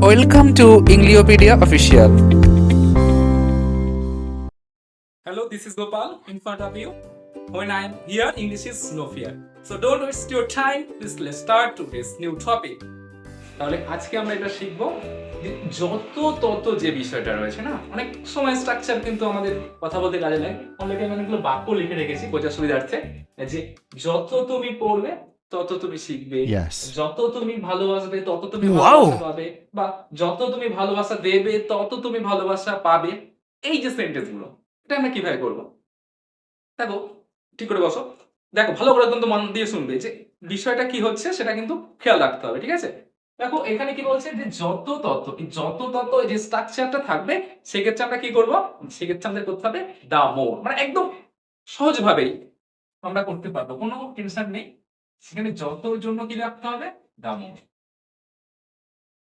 Welcome to Engliopedia Official. Hello, this is Gopal in front of you. When I am here, English is no fear. So don't waste your time. Please let's start today's new topic. তাহলে আজকে আমরা এটা শিখব যে যত তত যে বিষয়টা রয়েছে না অনেক সময় স্ট্রাকচার কিন্তু আমাদের কথা বলতে কাজে লাগে অলরেডি আমি অনেকগুলো বাক্য লিখে রেখেছি বোঝার সুবিধার্থে যে যত তুমি পড়বে তত তুমি শিখবে। যত তুমি ভালোবাসবে তত তুমি! ভালোবাসা পাবে বা যত তুমি ভালোবাসা দেবে তত তুমি ভালোবাসা পাবে। এই যে সেন্টেন্সগুলো এটা আমরা কীভাবে করব? দেখো ঠিক করে বসো। দেখো ভালো করে কিন্তু মন দিয়ে শুনবে যে বিষয়টা কি হচ্ছে সেটা কিন্তু খেয়াল রাখতে হবে ঠিক আছে? দেখো এখানে কি বলছে যে যত তত যত তত যে স্ট্রাকচারটা থাকবে সেক্ষেত্রে আমরা কি করব? সেক্ষেত্রে আমাদের করতে হবে দা মোর মানে একদম সহজভাবেই আমরা করতে পারব কোনো টেনশন নেই। সেখানে যতর জন্য কি রাখতে হবে? দা মোর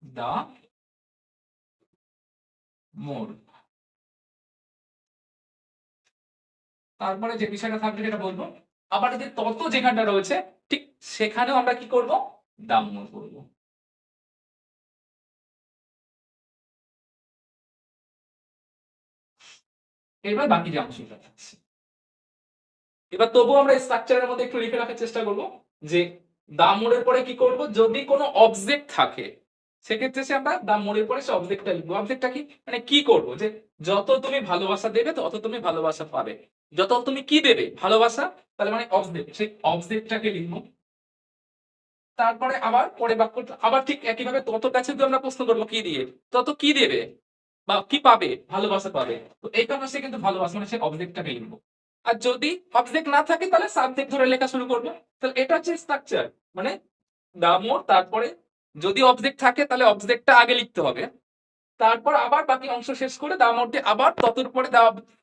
দা মোর তারপরে যে বিষয়টা থাকবে সেটা বলব। আবার যে তত যেখানটা রয়েছে, ঠিক সেখানেও আমরা কি করব? দাম মোর করব। এবার বাকি যে অংশটা এবার তবুও আমরা স্ট্রাকচারের মধ্যে একটু লিখে রাখার চেষ্টা করব। যে দাম মোড়ের পরে কি করব? যদি কোনো অবজেক্ট থাকে, সেক্ষেত্রে সে আমরা দামোরের পরে সে অবজেক্টটা লিখব। অবজেক্টটা কি? মানে কি করব? যে যত তুমি ভালোবাসা দেবে, তত তুমি ভালোবাসা পাবে। যত তুমি কি দেবে? ভালোবাসা, তাহলে মানে অবজেক্ট সেই অবজেক্টটাকে লিখব। তারপরে আবার পরে বাক্যটা, আবার ঠিক একইভাবে ততটা কিন্তু আমরা প্রশ্ন করব, কি দিয়ে? তত কি দেবে? বা কি পাবে? ভালোবাসা পাবে। তো এই কারণে সে কিন্তু ভালোবাসা মানে সে অবজেক্টটাকে লিখব। আর যদি অবজেক্ট না থাকে, তাহলে সাবজেক্ট ধরে লেখা শুরু করবে। তাহলে এটা হচ্ছে স্ট্রাকচার মানে দামোর তারপরে যদি অবজেক্ট থাকে, তাহলে অবজেক্টটা আগে লিখতে হবে। তারপর আবার বাকি অংশ শেষ করে দামোরটি আবার ততর পরে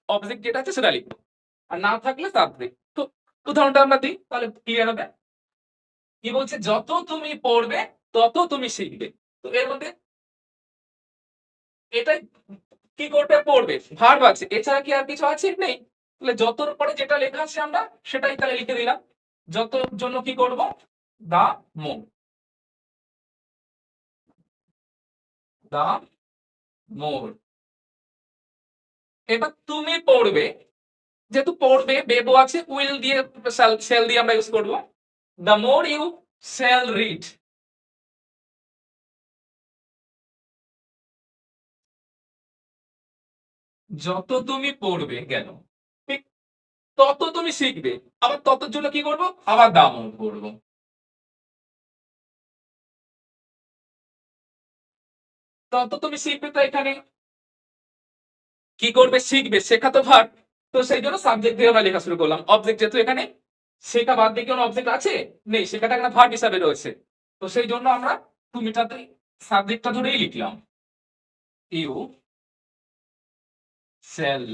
অবজেক্ট যেটা আছে, সেটা লিখব। আর না থাকলে সাবজেক্ট তো উদাহরণটা আমরা দিই, তাহলে ক্লিয়ার হবে। কি বলছে? যত তুমি পড়বে, তত তুমি শিখবে। তো এর মধ্যে এটাই কি করবে? পড়বে। ভার্ব আছে। এছাড়া কি আর কিছু আছে? নেই। তাহলে যতর পরে যেটা লেখা আছে আমরা, সেটাই তাহলে লিখে দিলাম। যত জন্য কি করব? দা মো। দা মোর এবার তুমি পড়বে, যেহেতু পড়বে, বেবো আছে, উইল দিয়ে, সেল দিয়ে আমরা ইউজ করব। The more you sell read. যত তুমি পড়বে ঠিক তত তুমি শিখবে। আবার ততর জন্য কি করব? আবার দাম করব। তত তুমি শিখবে তো এখানে। কি করবে? শিখবে। শেখা তো ভার তো সেই জন্য সাবজেক্ট দিয়ে আমরা লেখা শুরু করলাম। অবজেক্ট যেহেতু এখানে, শেখা বাদ দিয়ে কোনো অবজেক্ট আছে? নেই। শেখাটা এখানে ভার্ব হিসাবে রয়েছে। তো সেই জন্য আমরা তুমিটাতে সাবজেক্টটা ধরেই লিখলাম। You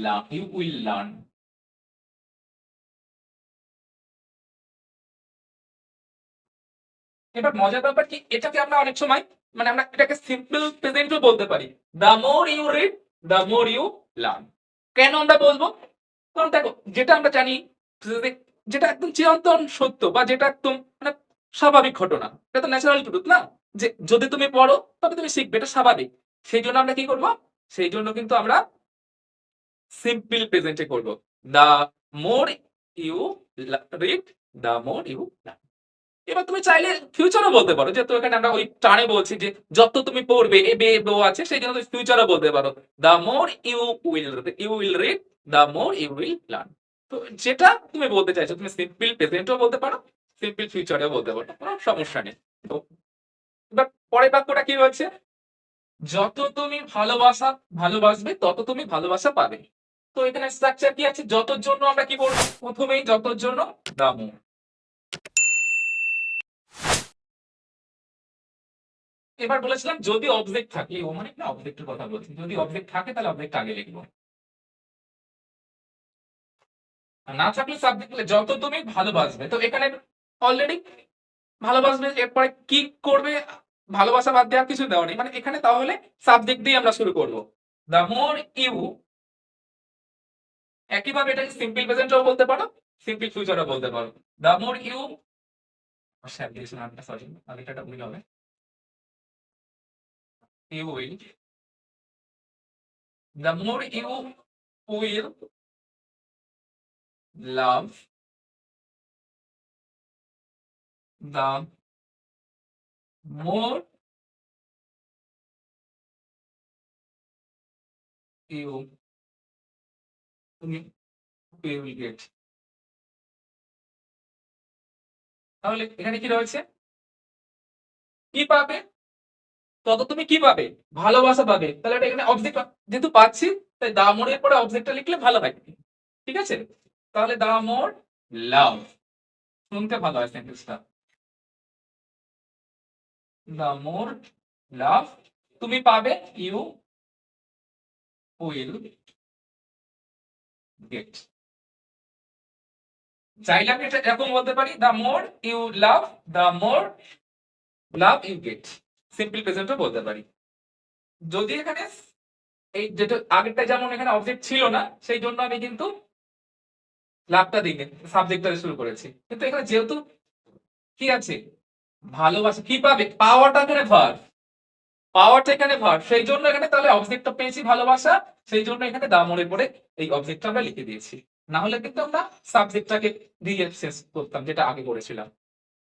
learn, you will learn এবার মজার ব্যাপার কি, এটাকে আমরা অনেক সময় মানে আমরা এটাকে সিম্পল প্রেজেন্টও বলতে পারি। The more you read the more you learn কেন আমরা বলব? কারণ দেখো, যেটা আমরা জানি, যেটা একদম চিরন্তন সত্য বা যেটা একদম মানে স্বাভাবিক ঘটনা, এটা তো ন্যাচারাল ট্রুথ না? যে যদি তুমি পড়ো, তবে তুমি শিখবে, এটা স্বাভাবিক। সেই জন্য আমরা কি করব? সেই জন্য কিন্তু আমরা সিম্পল প্রেজেন্টে করব। The more you read the more you এবার তুমি চাইলে ফিউচারও বলতে পারো। যেহেতু এখানে আমরা ওই টানে বলছি যে যত তুমি পড়বে এ বে বো আছে, সেই জন্য তুমি ফিউচারও বলতে পারো। The more you will you will read the more you will learn তো যেটা তুমি বলতে চাইছো, তুমি সিম্পল প্রেজেন্টও বলতে পারো সিম্পল ফিউচারেও বলতে পারো, কোনো সমস্যা নেই। তো এবার পরের বাক্যটা কি হচ্ছে যত তুমি ভালোবাসা, ভালোবাসবে, তত তুমি ভালোবাসা পাবে। তো এখানে স্ট্রাকচার কি আছে? যতর জন্য আমরা কি করব প্রথমেই যতর জন্য দাম এবার বলেছিলাম যদি অবজেক্ট থাকে, ও মানে না অবজেক্টের কথা বলছি, যদি অবজেক্ট থাকে তাহলে অবজেক্ট আগে লিখব। না থাকলে সাবজেক্ট যত তুমি ভালোবাসবে। তো এখানে অলরেডি ভালোবাসবে, এরপরে কি করবে, ভালোবাসা বাদ দেওয়ার কিছু দেওয়া নেই। মানে এখানে তাহলে সাবজেক্ট দিয়ে আমরা শুরু করব। দ্য মোর ইউ একইভাবে এটাকে সিম্পল প্রেজেন্টও বলতে পারো সিম্পল ফিউচারও বলতে পারো। দ্য মোর ইউ সরি আগেটা উইল হবে। you will the more you will love the more you তুমি you will get তাহলে এখানে কি রয়েছে কি পাবে তত তুমি কি পাবে? ভালোবাসা পাবে। তাহলে এটা এখানে অবজেক্ট যেহেতু পাচ্ছি, তাই দামোরের পরে অবজেক্টটা লিখলে ভালো হয়। ঠিক আছে? তাহলে দামোর লাভ শুনতে ভালো হয় সেন্টেন্সটা more love তুমি পাবে ইউ will get চাইলে আমি এটা এরকম বলতে পারি, the more you love the more love you get simple প্রেজেন্টও বলতে পারি। যদি এখানে এই যেটা আগেরটা যেমন এখানে অবজেক্ট ছিল না সেই জন্য আমি কিন্তু লাভটা দিই সাবজেক্টটা শুরু করেছি। কিন্তু এখানে যেহেতু কি আছে? ভালোবাসা, কি পাবে? পাওয়ারটা এখানে ভার পাওয়ারটা এখানে ভার সেই জন্য এখানে তাহলে অবজেক্টটা পেয়েছি ভালোবাসা সেই জন্য এখানে দামরের পড়ে এই অবজেক্টটা আমরা লিখে দিয়েছি। না হলে কিন্তু আমরা সাবজেক্টটাকে দিয়ে শেষ করতাম, যেটা আগে করেছিলাম।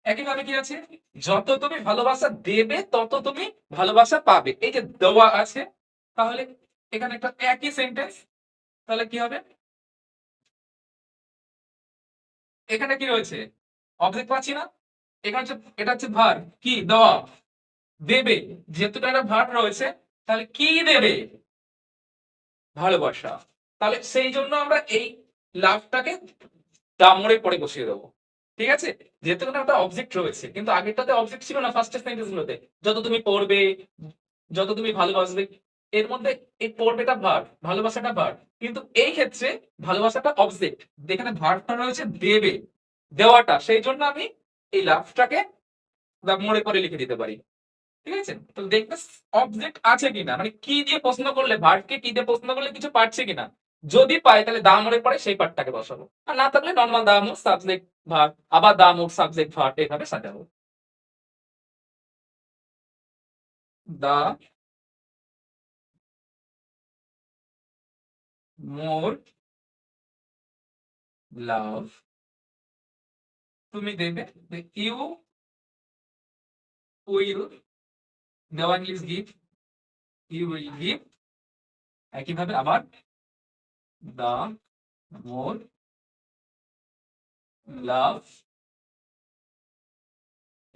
একইভাবে কি আছে? যত তুমি ভালোবাসা দেবে, তত তুমি ভালোবাসা পাবে। এই যে দেওয়া আছে, তাহলে এখানে একটা একই সেন্টেন্স তাহলে কি হবে? এখানে কি রয়েছে? অবজেক্ট পাচ্ছি না। এখানে হচ্ছে, এটা হচ্ছে ভার কি? দেওয়া। দেবে। যেহেতু একটা ভার রয়েছে, তাহলে কি দেবে? ভালোবাসা। তাহলে সেই জন্য আমরা এই লাভটাকে দামরে পরে বসিয়ে দেবো। ঠিক আছে? যেহেতু এখানে একটা অবজেক্ট রয়েছে, কিন্তু আগেরটাতে অবজেক্ট ছিল না ফার্স্ট সেন্টেন্স গুলোতে। যত তুমি পড়বে, যত তুমি ভালোবাসবে, এর মধ্যে এই পড়বেটা ভার ভালোবাসাটা ভার কিন্তু এই ক্ষেত্রে ভালোবাসাটা অবজেক্ট যেখানে ভারটা রয়েছে দেবে, দেওয়াটা, সেই জন্য আমি এই লাভটাকে মোড়ে করে লিখে দিতে পারি। ঠিক আছে? তো দেখবে অবজেক্ট আছে কিনা? মানে কি দিয়ে প্রশ্ন করলে ভার্বকে কি দিয়ে প্রশ্ন করলে কিছু পারছে কিনা? যদি পাই তাহলে দামরে পরে সেই পার্টটাকে বসাবো। আর না থাকলে নর্মাল দামুর সাবজেক্ট ভার আবার দামুর সাবজেক্ট ভার এইভাবে সাজাবো। দা মোর লাভ। তুমি দেবে ইউ উইল দেওয়া English give you will give একইভাবে আবার the more love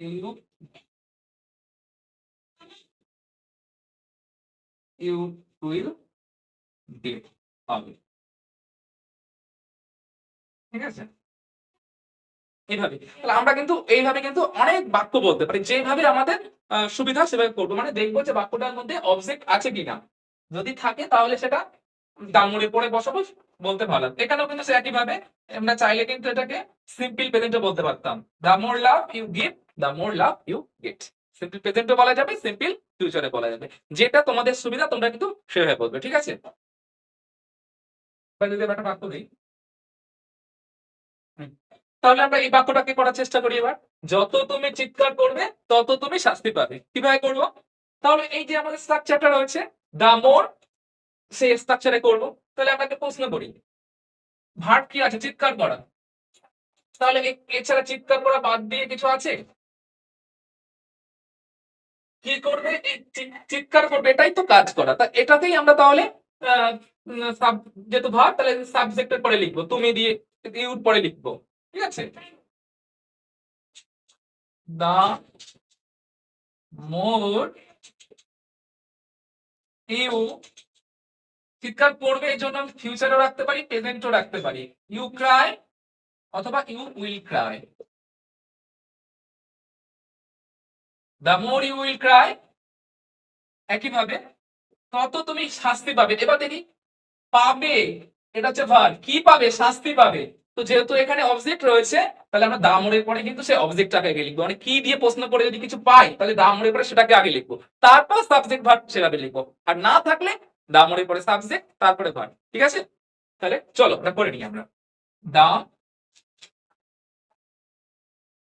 you you will give হবে ঠিক আছে? এইভাবে তাহলে আমরা কিন্তু এইভাবে কিন্তু অনেক বাক্য বলতে আমাদের সুবিধা সেভাবে করব। মানে দেখব যে বাক্যটার মধ্যে অবজেক্ট আছে কিনা। যদি থাকে তাহলে সেটা ডাঙরে পরে বসাবো, বলতে ভালো। এখানেও কিন্তু একইভাবে, আমরা চাইলে কিন্তু এটাকে সিম্পল প্রেজেন্টও বলতে পারতাম। The more love you give the more love you get simple প্রেজেন্টও বলা যাবে সিম্পল ফিউচারে বলা যাবে। যেটা তোমাদের সুবিধা, তোমরা কিন্তু সেভাবে বলবে ঠিক আছে। তাহলে আমরা এই বাক্যটাকে করার চেষ্টা করি এবার। যত তুমি চিৎকার করবে, তত তুমি শাস্তি পাবে। কীভাবে করব? তাহলে এই যে আমাদের স্ট্রাকচারটা রয়েছে দা মোর সেই স্ট্রাকচারে করব, তাহলে আমরা একটা প্রশ্ন করি। ভার্ব কি আছে? চিৎকার করা। তাহলে এছাড়া চিৎকার করা বাদ দিয়ে কিছু আছে? কি করবে? চিৎকার করবে, এটাই তো কাজ করা। তা এটাতেই আমরা তাহলে যেহেতু ভাব তাহলে সাবজেক্টের পরে লিখব। তুমি দিয়ে ইউর পরে লিখব। ঠিক আছে? দা মোর ইউ চিৎকার করবে, এই জন্য আমি ফিউচারও রাখতে পারি প্রেজেন্টও রাখতে পারি। ইউ ক্রাই অথবা you will cry the more you will cry একইভাবে তত তুমি শাস্তি পাবে। এবার দেখি, পাবে, এটা হচ্ছে ভার কি পাবে? শাস্তি পাবে। তো যেহেতু এখানে অবজেক্ট রয়েছে, তাহলে আমরা দামরের পরে কিন্তু সেই অবজেক্টটাকে আগে লিখব। মানে কি দিয়ে প্রশ্ন করে যদি কিছু পাই, তাহলে দামরের পরে সেটাকে আগে লিখব। তারপর সাবজেক্ট ভার সেভাবে লিখব। আর না থাকলে দামরের পরে সাবজেক্ট তারপরে ভার ঠিক আছে? তাহলে চলো ওটা করে নিই আমরা। দা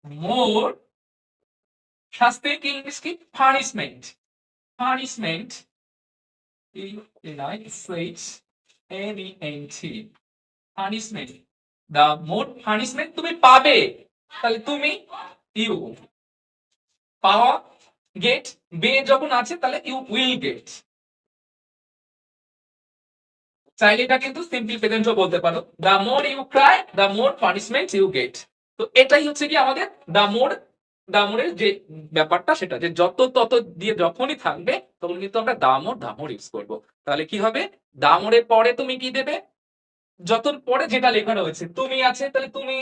মোর শাস্তি কি ইংলিশ কি? Punishment punishment punishment the more punishment তুমি পাবে। তাহলে তুমি ইউ পাওয়া গেট বে যখন আছে তাহলে ইউ উইল গেট চাইলে এটা কিন্তু সিম্পল প্রেজেন্টও বলতে পারো। The more you cry the more punishment you get তো এটাই হচ্ছে কি আমাদের দ্য মোর দ্য মোরের যে ব্যাপারটা সেটা, যে যত তত দিয়ে যখনই থাকবে, তখন কিন্তু আমরা দামর দামর ইউজ করব। তাহলে কি হবে? দামরের পরে তুমি কি দেবে? যত পরে যেটা লেখা রয়েছে, তুমি আছে, তাহলে তুমি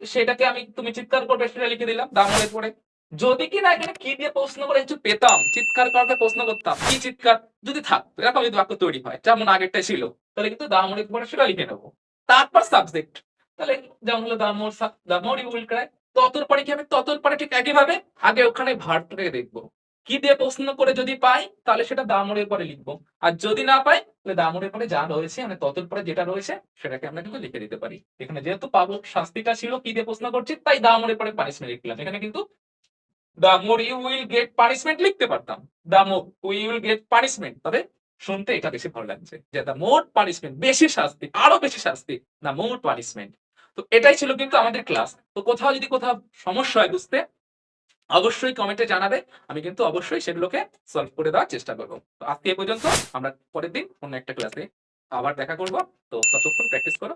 সেটাকে আমি, তুমি চিৎকার করবে সেটা লিখে দিলাম দামরের পরে। যদি কি না এখানে কি দিয়ে প্রশ্ন করে কিছু পেতাম, চিৎকার করাকে প্রশ্ন করতাম, কি চিৎকার? যদি থাকতো এরকম যদি বাক্য তৈরি হয়, যেমন আগেরটা ছিল, তাহলে কিন্তু দামরের পরে সেটা লিখে নেব। তারপর সাবজেক্ট তাহলে যেমন হলো দামর দামর ইউ উইল ততর পরে কি হবে? ততর পরে ঠিক একইভাবে আগে ওখানে ভার্বটাকে দেখব। কি দিয়ে প্রশ্ন করে যদি পাই, তাহলে সেটা দামরের পরে লিখব। আর যদি না পাই, তাহলে দামরের পরে যা রয়েছে মানে ততর পরে যেটা রয়েছে, সেটাকে আমরা কিন্তু লিখে দিতে পারি। এখানে যেহেতু পাবো, শাস্তিটা ছিল কি দিয়ে প্রশ্ন করছি, তাই দামরের পরে পানিশমেন্ট লিখলাম। এখানে কিন্তু the more you will get punishment লিখতে পারতাম। The more we will get punishment তবে শুনতে এটা বেশি ভালো লাগছে যে দ্য মোর পানিশমেন্ট বেশি শাস্তি, আরও বেশি শাস্তি দ্য মোর পানিশমেন্ট তো এটাই ছিল কিন্তু আমাদের ক্লাস তো কোথাও যদি কোথাও সমস্যা হয় বুঝতে, অবশ্যই কমেন্টে জানাবে। আমি কিন্তু অবশ্যই সেগুলোকে সলভ করে দেওয়ার চেষ্টা করব। তো আজকে এ পর্যন্ত, আমরা পরের দিন অন্য একটা ক্লাসে আবার দেখা করব। তো ততক্ষণ প্র্যাকটিস করো।